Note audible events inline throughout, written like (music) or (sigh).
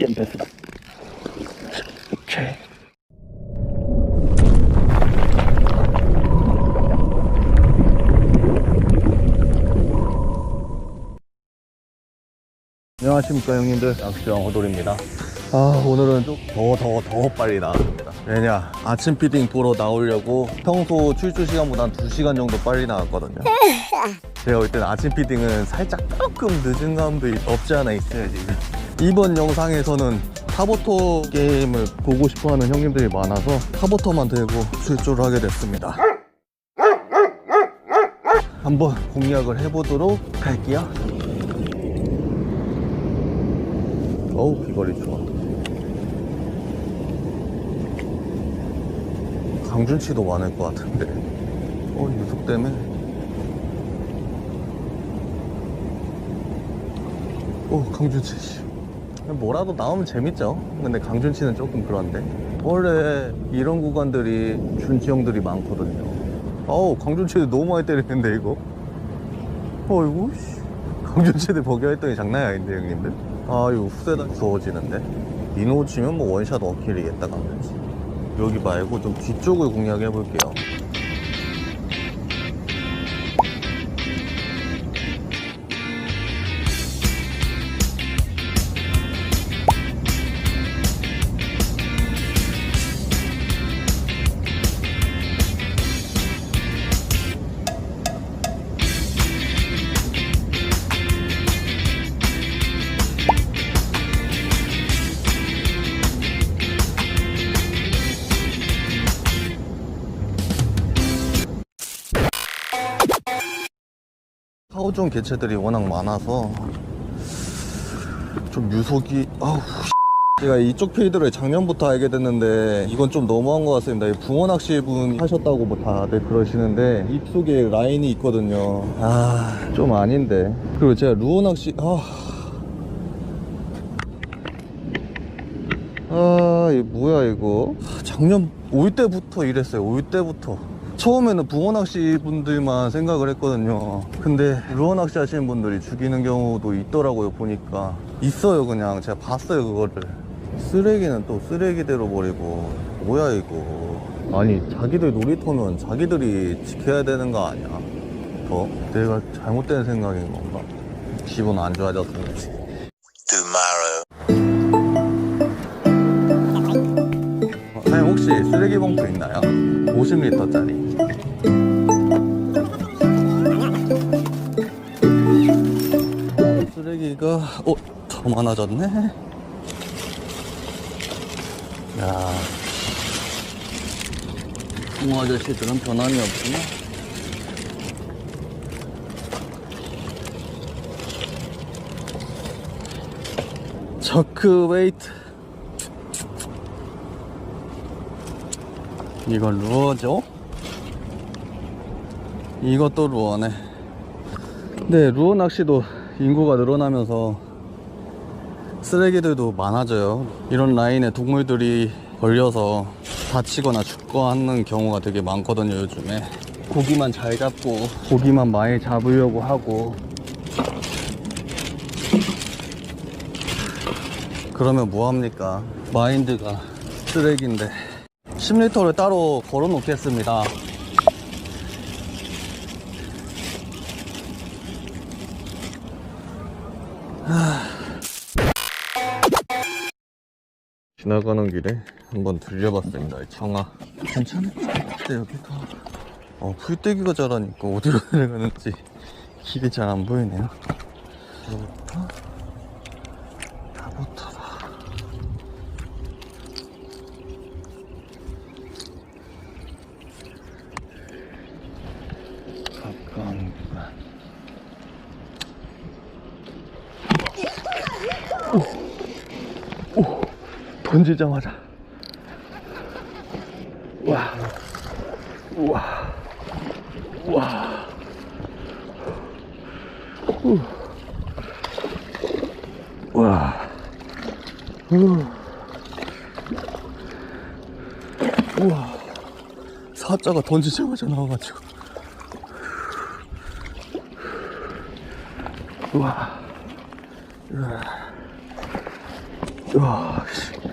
연패스다. 오케이. 안녕하십니까 형님들 낚시왕 호돌입니다 아 오늘은 좀 더 더 더 빨리 나왔습니다 왜냐 아침 피딩 보러 나오려고 평소 출출 시간보다 한 2시간 정도 빨리 나왔거든요 (laughs) 제가 볼 때는 아침 피딩은 살짝 조금 늦은 감도 없지 않아 있어요 지금 이번 영상에서는 타보토 게임을 보고 싶어하는 형님들이 많아서 타보토만 들고 출조를 하게 됐습니다. 한번 공략을 해보도록 할게요. 어우 비거리 좋아. 강준치도 많을 것 같은데. 어 유속 때문에 오 강준치 씨. 뭐라도 나오면 재밌죠. 근데 강준치는 조금 그런데. 원래 이런 구간들이 준치 형들이 많거든요. 어우 강준치도 너무 많이 때리는데 이거. 어이구 씨. 강준치들 버겨했더니 장난이 아닌데 형님들. 아유 후세다 무서워지는데. 이노 치면 뭐 원샷 어킬이겠다 강준치 여기 말고 좀 뒤쪽을 공략해 볼게요 파우종 개체들이 워낙 많아서 좀 유속이 아우 (laughs) 제가 이쪽 페이드를 작년부터 알게 됐는데 이건 좀 너무한 것 같습니다 이 붕어 낚시 분 하셨다고 뭐 다들 그러시는데 입속에 라인이 있거든요 아 좀 아닌데 그리고 제가 루어 낚시 아 아, 이 뭐야 이거? 작년 올 때부터 이랬어요. 올 때부터. 처음에는 붕어 낚시 분들만 생각을 했거든요. 근데 루어 낚시 하시는 분들이 죽이는 경우도 있더라고요. 보니까 있어요. 그냥 제가 봤어요. 그거를. 쓰레기는 또 쓰레기대로 버리고 뭐야 이거? 아니 자기들 놀이터는 자기들이 지켜야 되는 거 아니야? 더? 내가 잘못된 생각인 건가? 기분 안. 어, 쓰레기 봉투 있나요? 50리터짜리. 쓰레기가 어, 더 많아졌네. 야, 붕어 아저씨들은 변함이 없구나. 저크 웨이트. 이건 루어죠? 이것도 루어네. 네, 루어 낚시도 인구가 늘어나면서 쓰레기들도 많아져요. 이런 라인에 동물들이 걸려서 다치거나 죽고 하는 경우가 되게 많거든요, 요즘에. 고기만 잘 잡고, 고기만 많이 잡으려고 하고. 그러면 뭐합니까? 마인드가 쓰레기인데. 10리터를 따로 걸어 놓겠습니다. 지나가는 길에 한번 들려봤습니다. 이 청아. 괜찮아? 근데 여기가 어, 풀떼기가 자라니까 어디로 (laughs) 내려가는지 길이 잘 안 보이네요. 여기부터 다부터다. 가까운 구간. 오! 오! 던지자마자. 와. 우. 와. 우. 우와. 사자가 던지자마자 나와가지고. 우와. 우와. 우와. 씨. 우. 우.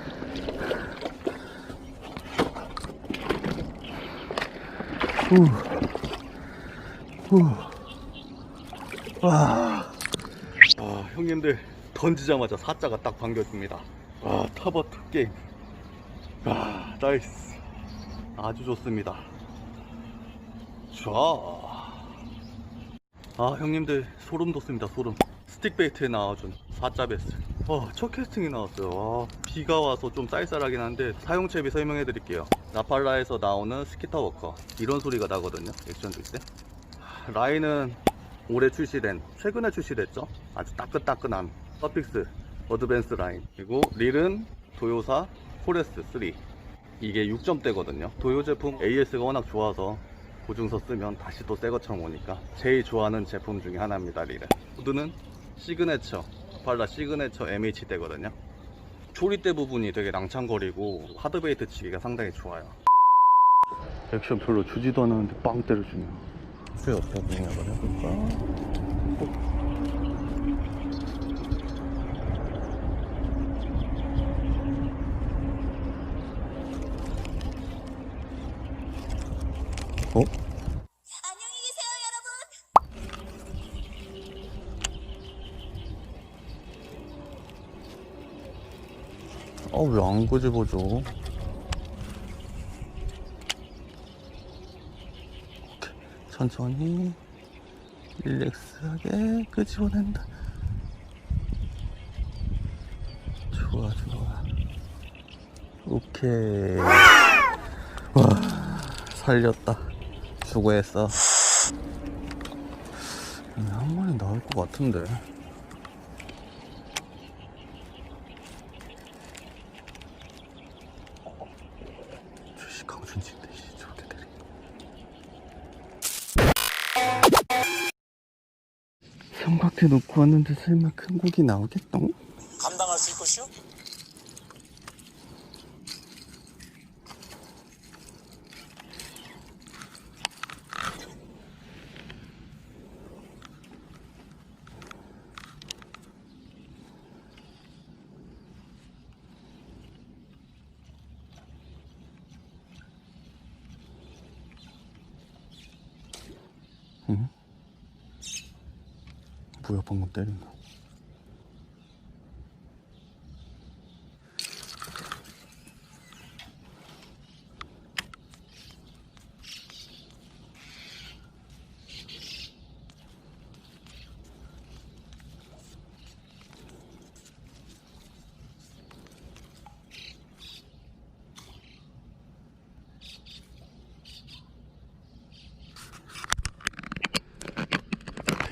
와. 아, 형님들 던지자마자 사자가 딱 반겨줍니다. 아, 타버트 게임. 아, 나이스. 아주 좋습니다. 좋아. 아, 형님들 소름 돋습니다. 소름. 스틱 베이트에 나와준 사자 베스. 어, 첫 캐스팅이 나왔어요. 와, 비가 와서 좀 쌀쌀하긴 한데 사용체비 설명해 드릴게요. 나팔라에서 나오는 스키터 워커. 이런 소리가 나거든요. 액션 줄 때. 라인은 올해 출시된 최근에 출시됐죠 아주 따끈따끈한 서픽스 어드밴스 라인 그리고 릴은 도요사 포레스트 3 이게 6점대거든요 도요 제품 AS가 워낙 좋아서 보증서 쓰면 다시 또 새 것처럼 오니까 제일 좋아하는 제품 중에 하나입니다 릴은 후드는 시그네처 발라 시그네처 MH대거든요 조리대 부분이 되게 낭창거리고 하드베이트 치기가 상당히 좋아요 액션 별로 주지도 않았는데 빵 때려주네요 그 어떻게 공략을 해볼까? 어? 안녕히 계세요, 여러분. 아, 왜안 끄집어줘? 오케이. 천천히, 릴렉스하게 끄집어낸다. 좋아, 좋아. 오케이. 와, 살렸다. 수고했어. 음, 한 마리 나올 것 같은데. 삼각대 놓고 왔는데 설마 큰 고기 나오겠다? 감당할 수것 뭐야 방금 때린 거.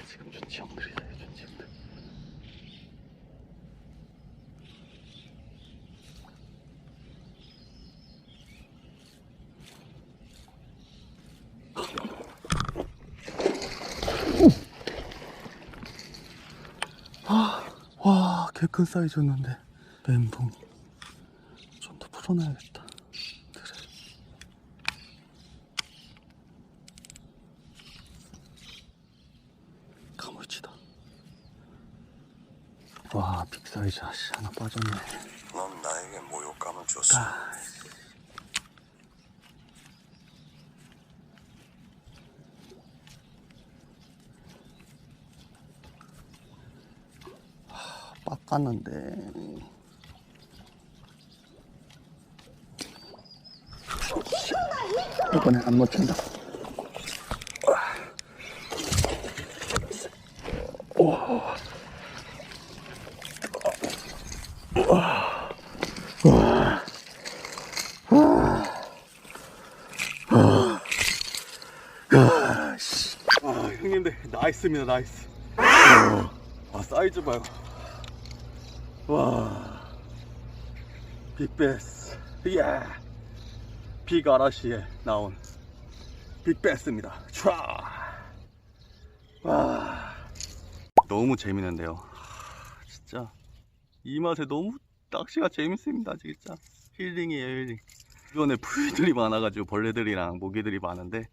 지금 준치 형들이다 준치 형들. 아, 와, 개큰 사이즈였는데 멘붕. 좀 더 풀어놔야겠다. 그래. 가물치다. 와, 빅 사이즈 아씨 하나 빠졌네. 넌 나에게 모욕감을 줬어. 아, 하, 빡갔는데. 이번엔 안 놓친다. 아, 형님들 나이스입니다 나이스 와 사이즈 봐요 와 빅베스. 이야 빅아라시에 나온 빅베스입니다. 촤 와 너무 재밌는데요. 하, 진짜. 이 맛에 너무 낚시가 재밌습니다 진짜. 힐링이에요 힐링. 주변에 풀들이 많아가지고 벌레들이랑 모기들이 많은데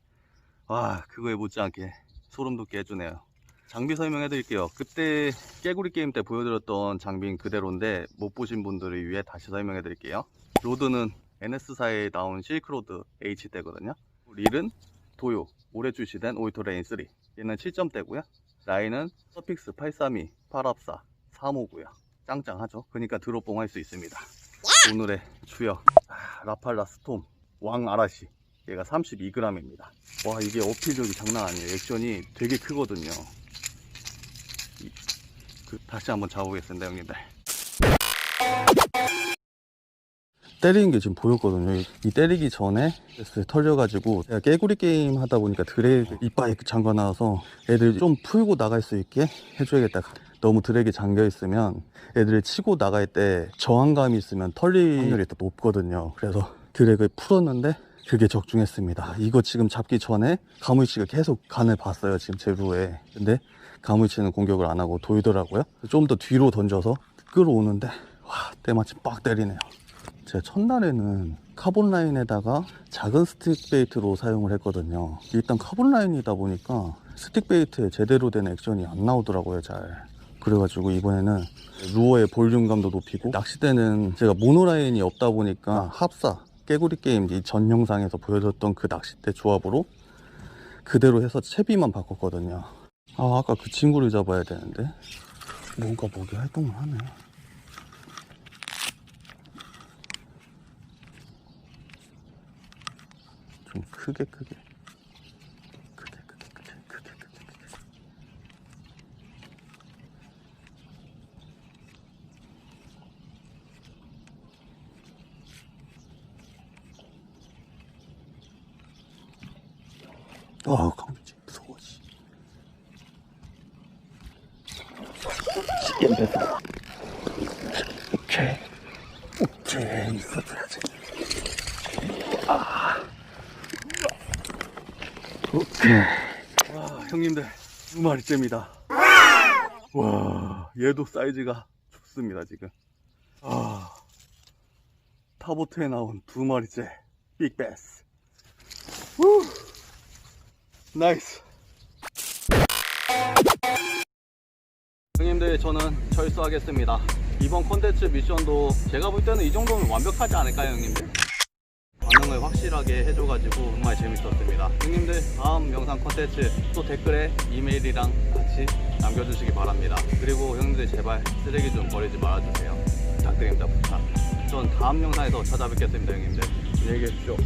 와 그거에 못지않게 소름 돋게 해주네요 장비 설명해 드릴게요. 그때 깨구리 게임 때 보여드렸던 장비는 그대로인데 못 보신 분들을 위해 다시 설명해 드릴게요. 로드는 NS사에 나온 실크로드 H대거든요. 릴은 도요, 올해 출시된 오이토 레인 3. 얘는 7점대고요. 라인은 서픽스 832, 8합사, 3호고요. 짱짱하죠? 그러니까 드롭봉 할 수 있습니다. 오늘의 주역 아, 라팔라 스톰 왕 아라시 얘가 32g입니다. 와 이게 어필력이 장난 아니에요. 액션이 되게 크거든요. 이- 그, 다시 한번 잡아보겠습니다 형님들. 때리는 게 지금 보였거든요. 이- 이 때리기 전에 털려가지고 깨구리 게임 하다 보니까 드랙 이빨이 잠가 나와서 애들 좀 풀고 나갈 수 있게 해줘야겠다. 너무 드랙이 잠겨 있으면 애들이 치고 나갈 때 저항감이 있으면 털릴 확률이 더 높거든요. 그래서 드랙을 풀었는데 그게 적중했습니다. 이거 지금 잡기 전에 가물치가 계속 간을 봤어요. 지금 제 루에. 근데 가물치는 공격을 안 하고 돌더라고요. 좀 더 뒤로 던져서 끌어오는데 와 때마침 빡 때리네요. 제가 첫날에는 카본 라인에다가 작은 스틱 베이트로 사용을 했거든요. 일단 카본 라인이다 보니까 스틱 베이트에 제대로 된 액션이 안 나오더라고요, 잘. 그래가지고 이번에는 루어의 볼륨감도 높이고 낚싯대는 제가 모노라인이 없다 보니까 합사 깨구리 게임 이전 영상에서 보여줬던 그 낚싯대 조합으로 그대로 해서 채비만 바꿨거든요. 아 아까 그 친구를 잡아야 되는데 뭔가 목이 활동을 하네. 좀 크게 크게 크게 크게 크게 크게 크게 아 강민지 무서워 씨. 오케이 오케이 있어줘야지 오케이. 와, 형님들, 두 마리째입니다. 와, 얘도 사이즈가 좋습니다, 지금. 아, 타보트에 나온 두 마리째, 빅베스. 후, 나이스. 형님들, 저는 철수하겠습니다. 이번 콘텐츠 미션도 제가 볼 때는 이 정도면 완벽하지 않을까요, 형님들? 반응을 확실하게 해줘가지고 정말 재밌었습니다. 형님들 다음 영상 컨텐츠 또 댓글에 이메일이랑 같이 남겨주시기 바랍니다. 그리고 형님들 제발 쓰레기 좀 버리지 말아주세요. 부탁드립니다. 부탁. 전 다음 영상에서 찾아뵙겠습니다. 형님들 안녕히 계십시오.